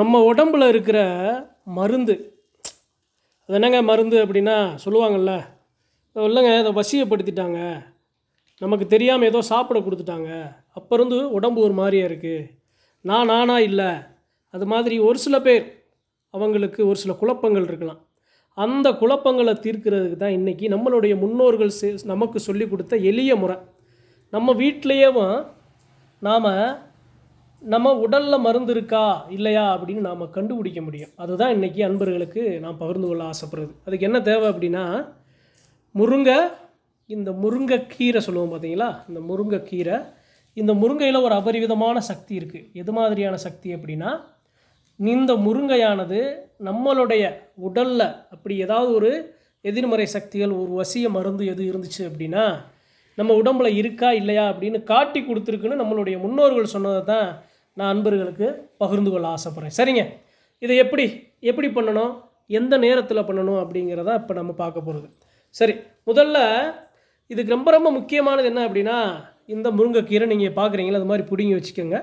நம்ம உடம்பில் இருக்கிற மருந்து. அது என்னங்க மருந்து அப்படின்னா சொல்லுவாங்கள்ல இல்லைங்க இதை வசியப்படுத்திட்டாங்க. நமக்கு தெரியாமல் ஏதோ சாப்பிட கொடுத்துட்டாங்க. அப்போ இருந்து உடம்பு ஒரு மாதிரியாக இருக்குது நான் நானா இல்லை. அது மாதிரி ஒரு சில பேர் அவங்களுக்கு ஒரு சில குழப்பங்கள் இருக்கலாம். அந்த குழப்பங்களை தீர்க்கிறதுக்கு தான் இன்றைக்கி நம்மளுடைய முன்னோர்கள் செ நமக்கு சொல்லி கொடுத்த எளிய முறை. நம்ம வீட்டிலையேவும் நாம் நம்ம உடலில் மருந்து இருக்கா? இல்லையா? அப்படின்னு நாம் கண்டுபிடிக்க முடியும். அதுதான் இன்றைக்கி அன்பர்களுக்கு நான் பகிர்ந்து கொள்ள ஆசைப்படுறது. அதுக்கு என்ன தேவை அப்படின்னா முருங்கை இந்த முருங்கைக்கீரை சொல்லுவோம் பார்த்தீங்களா? இந்த முருங்கைக்கீரை இந்த முருங்கையில் ஒரு அபரிவிதமான சக்தி இருக்குது எது மாதிரியான சக்தி அப்படின்னா இந்த முருங்கையானது நம்மளுடைய உடலில் அப்படி ஏதாவது ஒரு எதிர்மறை சக்திகள் ஒரு வசிய மருந்து எது இருந்துச்சு அப்படின்னா நம்ம உடம்புல இருக்கா இல்லையா அப்படின்னு காட்டி கொடுத்துருக்குன்னு நம்மளுடைய முன்னோர்கள் சொன்னதை தான் நான் அன்பர்களுக்கு பகிர்ந்து கொள்ள ஆசைப்பட்றேன். சரிங்க. இதை எப்படி எப்படி பண்ணணும்? எந்த நேரத்தில் பண்ணணும் அப்படிங்கிறத இப்போ நம்ம பார்க்க போகிறது சரி முதல்ல இதுக்கு ரொம்ப ரொம்ப முக்கியமானது என்ன அப்படின்னா இந்த முருங்கைக்கீரை நீங்கள் பார்க்குறீங்களா? அது மாதிரி பிடுங்கி வச்சுக்கோங்க.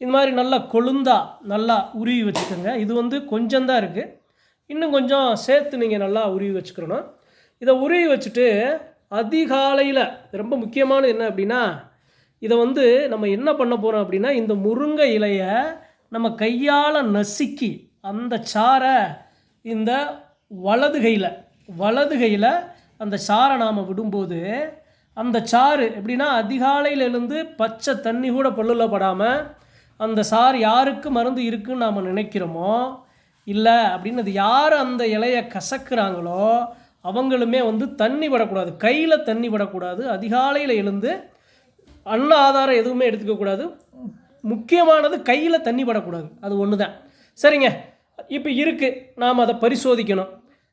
இந்த மாதிரி நல்லா கொழுந்தா நல்லா உருவி வச்சுக்கோங்க. இது வந்து கொஞ்சம் தான் இருக்குது இன்னும் கொஞ்சம் சேர்த்து நீங்கள் நல்லா உருவி வச்சுக்கிறணும் இதை உருவி வச்சுட்டு அதிகாலையில் ரொம்ப முக்கியமானது என்ன அப்படின்னா இதை வந்து நம்ம என்ன பண்ண போகிறோம் அப்படின்னா இந்த முருங்கை இலையை நம்ம கையால் நசுக்கி அந்த சாரை இந்த வலது கையில் வலது கையில் அந்த சாரை நாம் விடும்போது அந்த சாறு எப்படின்னா அதிகாலையில் எழுந்து பச்சை தண்ணி கூட பல்லில் படாமல் அந்த சாறு யாருக்கு மருந்து இருக்குன்னு நாம் நினைக்கிறோமோ இல்லை அப்படின்னு அது யார் அந்த இலையை கசக்கிறாங்களோ அவங்களுமே வந்து தண்ணி விடக்கூடாது கையில் தண்ணி விடக்கூடாது அதிகாலையில் எழுந்து அன்ன ஆதாரம் எதுவுமே எடுத்துக்கக்கூடாது முக்கியமானது கையில் தண்ணி படக்கூடாது. அது ஒன்று தான் சரிங்க. இப்போ இருக்குது நாம் அதை பரிசோதிக்கணும்.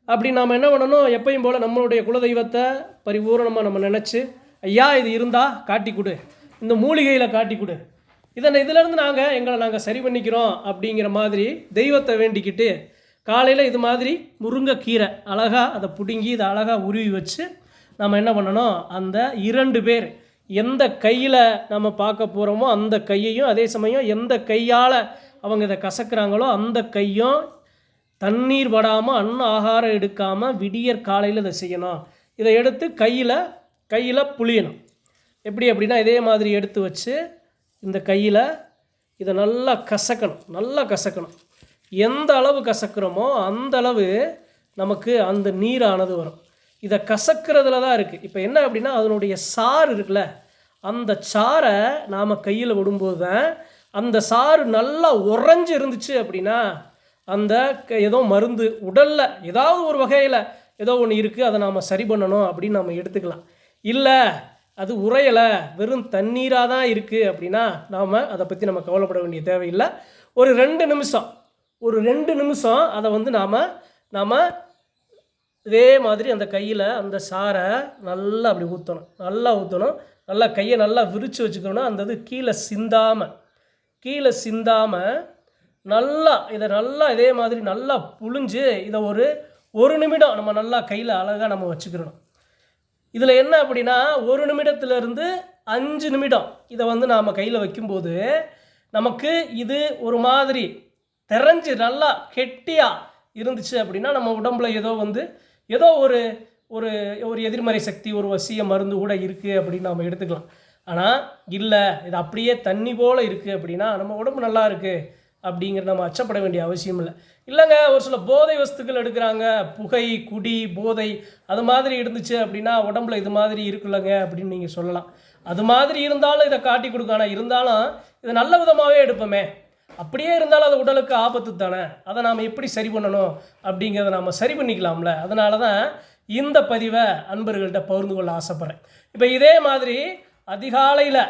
அப்படி நாம் என்ன பண்ணணும்? எப்பயும் போல் நம்மளுடைய குலதெய்வத்தை பரிபூரணமாக நம்ம நினச்சி ஐயா இது இருந்தால் காட்டி கொடு. இந்த மூலிகையில் காட்டி கொடு. இதை இதிலேருந்து நாங்கள் எங்களை நாங்கள் சரி பண்ணிக்கிறோம். அப்படிங்கிற மாதிரி தெய்வத்தை வேண்டிக்கிட்டு காலையில் இது மாதிரி முருங்கைக்கீரை அழகாக அதை பிடுங்கி இதை அழகாக உருவி வச்சு நம்ம என்ன பண்ணணும்? அந்த இரண்டு பேர் எந்த கையில் நம்ம பார்க்க போகிறோமோ அந்த கையையும் அதே சமயம் எந்த கையால் அவங்க இதை கசக்கிறாங்களோ அந்த கையும் தண்ணீர் படாமல் அன்ன ஆகாரம் எடுக்காமல் விடியற் காலையில் இதை செய்யணும். இதை எடுத்து கையில் கையில் புளியணும் எப்படி அப்படின்னா இதே மாதிரி எடுத்து வச்சு இந்த கையில் இதை நல்லா கசக்கணும். நல்லா கசக்கணும். எந்த அளவு கசக்கிறோமோ அந்த அளவு நமக்கு அந்த நீரானது வரும். இதை கசக்கிறதுல தான் இருக்குது இப்போ என்ன அப்படின்னா அதனுடைய சாறு இருக்குல்ல அந்த சாறை நாம் கையில் விடும்போது தான் அந்த சாறு நல்லா உறைஞ்சி இருந்துச்சு அப்படின்னா அந்த க- ஏதோ மருந்து உடலில் ஏதாவது ஒரு வகையில் ஏதோ ஒன்று இருக்குது அதை நாம் சரி பண்ணணும் அப்படின்னு நம்ம எடுத்துக்கலாம். இல்லை அது உறையலை வெறும் தண்ணீராக தான் இருக்குது அப்படின்னா நாம் அதை பற்றி நம்ம கவலைப்பட வேண்டிய தேவையில்லை. ஒரு ரெண்டு நிமிஷம் ஒரு ரெண்டு நிமிஷம் அதை வந்து நாம் நாம் இதே மாதிரி அந்த கையில் அந்த சாரை நல்லா அப்படி ஊற்றணும் நல்லா ஊற்றணும் நல்லா கையை நல்லா விரித்து வச்சுக்கணும் அந்த இது கீழே சிந்தாமல் கீழே சிந்தாமல் நல்லா இதை நல்லா இதே மாதிரி நல்லா புழிஞ்சு இதை ஒரு ஒரு நிமிடம் நம்ம நல்லா கையில் அழகாக நம்ம வச்சுக்கிறணும். இதில் என்ன அப்படின்னா ஒரு நிமிடத்துலேருந்து அஞ்சு நிமிடம் இதை வந்து நாம் கையில் வைக்கும்போது நமக்கு இது ஒரு மாதிரி தெரிஞ்சு நல்லா கெட்டியாக இருந்துச்சு அப்படின்னா நம்ம உடம்புல ஏதோ வந்து ஏதோ ஒரு ஒரு ஒரு எதிர்மறை சக்தி ஒரு வசிய மருந்து கூட இருக்குது அப்படின்னு நம்ம எடுத்துக்கலாம். ஆனால் இல்லை இது அப்படியே தண்ணி போல் இருக்குது அப்படின்னா நம்ம உடம்பு நல்லா இருக்குது அப்படிங்கிற நம்ம அச்சப்பட வேண்டிய அவசியம் இல்லை. இல்லைங்க ஒரு சில போதை வஸ்துக்கள் எடுக்கிறாங்க புகை குடி போதை அது மாதிரி இருந்துச்சு அப்படின்னா உடம்புல இது மாதிரி இருக்குல்லங்க அப்படின்னு நீங்கள் சொல்லலாம். அது மாதிரி இருந்தாலும் இதை காட்டி கொடுக்க ஆனால் இருந்தாலும் இதை நல்ல விதமாகவே எடுப்போமே. அப்படியே இருந்தாலும் அது உடலுக்கு ஆபத்து தானே? அதை நாம் எப்படி சரி பண்ணணும் அப்படிங்கிறத நாம் சரி பண்ணிக்கலாம்ல. அதனால தான் இந்த பதிவை அன்பர்கள்ட்ட பகிர்ந்து கொள்ள ஆசைப்பட்றேன். இப்போ இதே மாதிரி அதிகாலையில்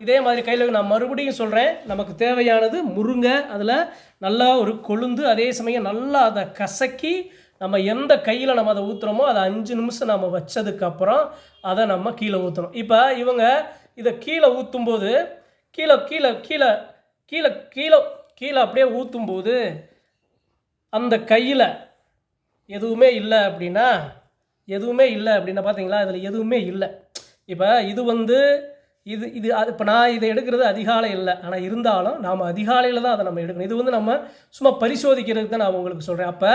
இதே மாதிரி கையில் நான் மறுபடியும் சொல்கிறேன் நமக்கு தேவையானது முருங்கை அதில் நல்லா ஒரு கொழுந்து அதே சமயம் நல்லா அதை கசக்கி நம்ம எந்த கையில் நம்ம அதை ஊற்றுறோமோ அதை அஞ்சு நிமிஷம் நம்ம வச்சதுக்கப்புறம் அதை நம்ம கீழே ஊற்றணும் இப்போ இவங்க இதை கீழே ஊற்றும்போது கீழே கீழே கீழே கீழே கீழே கீழே அப்படியே ஊற்றும்போது அந்த கையில் எதுவுமே இல்லை அப்படின்னா எதுவுமே இல்லை அப்படின்னா பார்த்தீங்களா? இதில் எதுவுமே இல்லை. இப்போ இது வந்து இது இது அது இப்போ நான் இதை எடுக்கிறது அதிகாலை இல்லை. ஆனால் இருந்தாலும் நாம் அதிகாலையில் தான் அதை நம்ம எடுக்கணும். இது வந்து நம்ம சும்மா பரிசோதிக்கிறதுக்கு தான் நான் உங்களுக்கு சொல்கிறேன் அப்போ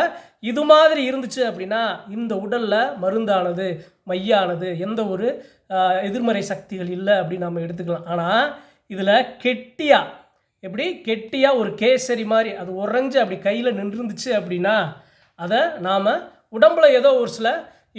இது மாதிரி இருந்துச்சு அப்படின்னா இந்த உடலில் மருந்தானது மையானது எந்த ஒரு எதிர்மறை சக்திகள் இல்லை அப்படின்னு நம்ம எடுத்துக்கலாம். ஆனால் இதில் கெட்டியாக எப்படி? கெட்டியாக ஒரு கேசரி மாதிரி அது உறைஞ்சு அப்படி கையில் நின்றுருந்துச்சு அப்படின்னா அதை நாம் உடம்புல ஏதோ ஒரு சில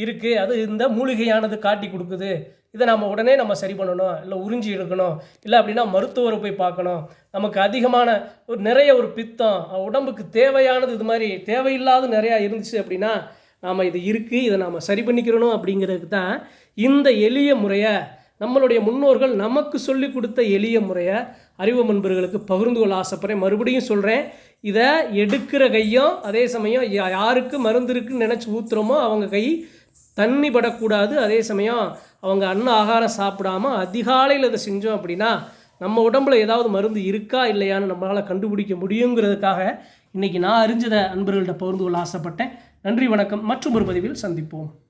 இருக்குது அது இந்த மூலிகையானது காட்டி கொடுக்குது. இதை நம்ம உடனே நம்ம சரி பண்ணணும். இல்லை உறிஞ்சி எடுக்கணும். இல்லை அப்படின்னா மருத்துவரை போய் பார்க்கணும். நமக்கு அதிகமான ஒரு நிறைய ஒரு பித்தம் உடம்புக்கு தேவையானது இது மாதிரி தேவையில்லாத நிறையா இருந்துச்சு அப்படின்னா நாம் இது இருக்குது இதை நாம் சரி பண்ணிக்கிறணும் அப்படிங்கிறதுக்கு தான் இந்த எளிய முறையை நம்மளுடைய முன்னோர்கள் நமக்கு சொல்லி கொடுத்த எளிய முறையை அறிவு நண்பர்களுக்கு பகிர்ந்து கொள்ள ஆசைப்படுறேன். மறுபடியும் சொல்கிறேன் இதை எடுக்கிற கையும் அதே சமயம் யா- யாருக்கு மருந்து இருக்குன்னு நினச்சி ஊற்றுறோமோ அவங்க கை தண்ணி படக்கூடாது. அதே சமயம் அவங்க அன்ன ஆகாரம் சாப்பிடாம அதிகாலையில் இதை செஞ்சோம் அப்படின்னா நம்ம உடம்புல ஏதாவது மருந்து இருக்கா இல்லையான்னு நம்மளால் கண்டுபிடிக்க முடியுங்கிறதுக்காக இன்றைக்கி நான் அறிஞ்சதை அன்பர்கள்ட்ட பகிர்ந்து கொள்ள ஆசைப்பட்டேன். நன்றி வணக்கம். மற்றும் ஒரு பதிவில் சந்திப்போம்.